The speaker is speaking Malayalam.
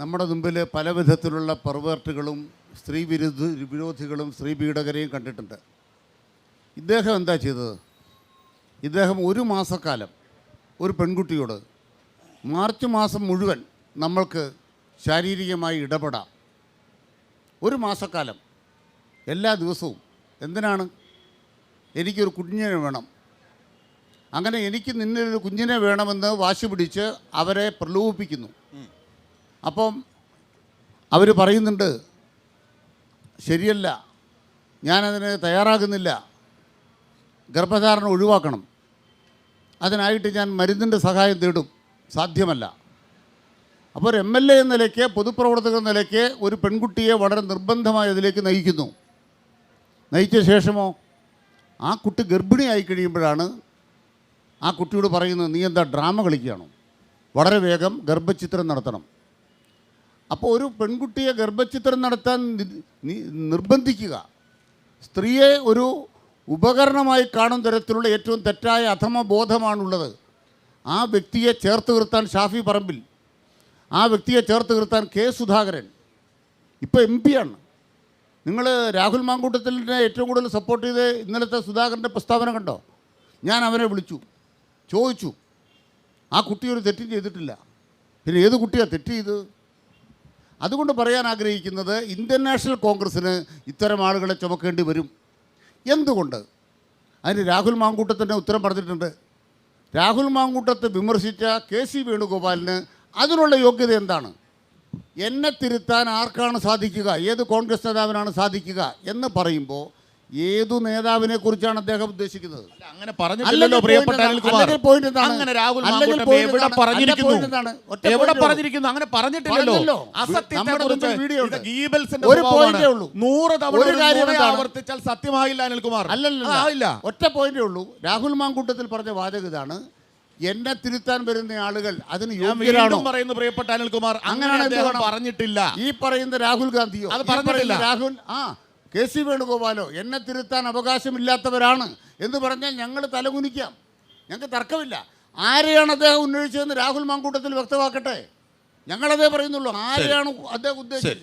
നമ്മുടെ മുമ്പിൽ പല വിധത്തിലുള്ള പെർവേർട്ടുകളും സ്ത്രീ വിരുദ്ധ വിരോധികളും സ്ത്രീ പീഡകരെയും കണ്ടിട്ടുണ്ട്. ഇദ്ദേഹം എന്താ ചെയ്തത്? ഇദ്ദേഹം ഒരു മാസക്കാലം ഒരു പെൺകുട്ടിയോട് മാർച്ച് മാസം മുഴുവൻ നമ്മൾക്ക് ശാരീരികമായി ഇടപെടാം. ഒരു മാസക്കാലം എല്ലാ ദിവസവും. എന്തിനാണ്? എനിക്കൊരു കുഞ്ഞിനെ വേണം. അങ്ങനെ എനിക്ക് നിന്നൊരു കുഞ്ഞിനെ വേണമെന്ന് വാശി പിടിച്ച് അവരെ പ്രലോഭിപ്പിക്കുന്നു. അപ്പം അവർ പറയുന്നുണ്ട് ശരിയല്ല ഞാനതിന് തയ്യാറാകുന്നില്ല ഗർഭധാരണം ഒഴിവാക്കണം അതിനായിട്ട് ഞാൻ മരുന്നിന്റെ സഹായം തേടും സാധ്യമല്ല. അപ്പോൾ ഒരു എം എൽ എ എന്ന നിലയ്ക്ക് പൊതുപ്രവർത്തകർ എന്ന നിലയ്ക്ക് ഒരു പെൺകുട്ടിയെ വളരെ നിർബന്ധമായി അതിലേക്ക് നയിക്കുന്നു. നയിച്ച ശേഷമോ ആ കുട്ടി ഗർഭിണിയായി കഴിയുമ്പോഴാണ് ആ കുട്ടിയോട് പറയുന്നത് നീ എന്താ ഡ്രാമ കളിക്കുകയാണോ? വളരെ വേഗം ഗർഭചിത്രം നടത്തണം. അപ്പോൾ ഒരു പെൺകുട്ടിയെ ഗർഭചിത്രം നടത്താൻ നിർബന്ധിക്കുക. സ്ത്രീയെ ഒരു ഉപകരണമായി കാണും തരത്തിലുള്ള ഏറ്റവും തെറ്റായ അധമ ബോധമാണുള്ളത് ആ വ്യക്തിയെ ചേർത്ത് നിർത്താൻ ഷാഫി പറമ്പിൽ ആ വ്യക്തിയെ ചേർത്ത് നിർത്താൻ കെ സുധാകരൻ. ഇപ്പോൾ എം പിയാണ് നിങ്ങൾ രാഹുൽ മാങ്കൂട്ടത്തിലിനെ ഏറ്റവും കൂടുതൽ സപ്പോർട്ട് ചെയ്ത് ഇന്നലത്തെ സുധാകരന്റെ പ്രസ്താവന കണ്ടോ? ഞാൻ അവനെ വിളിച്ചു. ചോദിച്ചു. ആ കുട്ടി ഒരു തെറ്റും ചെയ്തിട്ടില്ല. പിന്നെ ഏത് കുട്ടിയാണ് തെറ്റ് ചെയ്തത് അതുകൊണ്ട് പറയാൻ ആഗ്രഹിക്കുന്നത് ഇന്ത്യൻ നാഷണൽ കോൺഗ്രസ്സിന് ഇത്തരം ആളുകളെ ചുമക്കേണ്ടി വരും. എന്തുകൊണ്ട്? അതിന് രാഹുൽ മാങ്കൂട്ടത്തിന്റെ ഉത്തരം പറഞ്ഞിട്ടുണ്ട്. രാഹുൽ മാങ്കൂട്ടത്തെ വിമർശിച്ച കെ സി വേണുഗോപാലിന് അതിനുള്ള യോഗ്യത എന്താണ്? എന്നെ തിരുത്താൻ ആർക്കാണ് സാധിക്കുക? ഏത് കോൺഗ്രസ് നേതാവിനാണ് സാധിക്കുക എന്ന് പറയുമ്പോൾ ഏതു നേതാവിനെ കുറിച്ചാണ് അദ്ദേഹം ഉദ്ദേശിക്കുന്നത്? അങ്ങനെ പറഞ്ഞിട്ടില്ലല്ലോ പ്രിയപ്പെട്ട? അങ്ങനെ രാഹുൽ എവിടെ? പറഞ്ഞിരിക്കുന്നു? എവിടെ. പറഞ്ഞിരിക്കുന്നു? അങ്ങനെ പറഞ്ഞിട്ടില്ലല്ലോ. നൂറ് തവണ ആവർത്തിച്ചാൽ സത്യമായില്ല അനിൽകുമാർ. അല്ലല്ല ഒറ്റ പോയിന്റേ ഉള്ളൂ. രാഹുൽ മാങ്കൂട്ടത്തിൽ പറഞ്ഞ വാചക ഇതാണ്. എന്നെ തിരുത്താൻ വരുന്ന ആളുകൾ അതിന് വീണ്ടും പറയുന്നു പ്രിയപ്പെട്ട അനിൽകുമാർ. അങ്ങനെ അങ്ങനെയാണ്? പറഞ്ഞിട്ടില്ല. ഈ പറയുന്ന രാഹുൽ ഗാന്ധിയോ? അത് പറഞ്ഞിട്ടില്ല. രാഹുൽ ആ. കെ സി വേണുഗോപാലോ എന്നെ തിരുത്താൻ അവകാശമില്ലാത്തവരാണ് എന്ന് പറഞ്ഞാൽ ഞങ്ങൾ തലകുനിക്കാം. ഞങ്ങൾക്ക് തർക്കമില്ല. ആരെയാണ് അദ്ദേഹം ഉന്നയിച്ചതെന്ന് രാഹുൽ മാങ്കൂട്ടത്തിൽ വ്യക്തമാക്കട്ടെ? ഞങ്ങളതേ പറയുന്നുള്ളൂ. ആരെയാണ് അദ്ദേഹം ഉദ്ദേശിച്ചത്?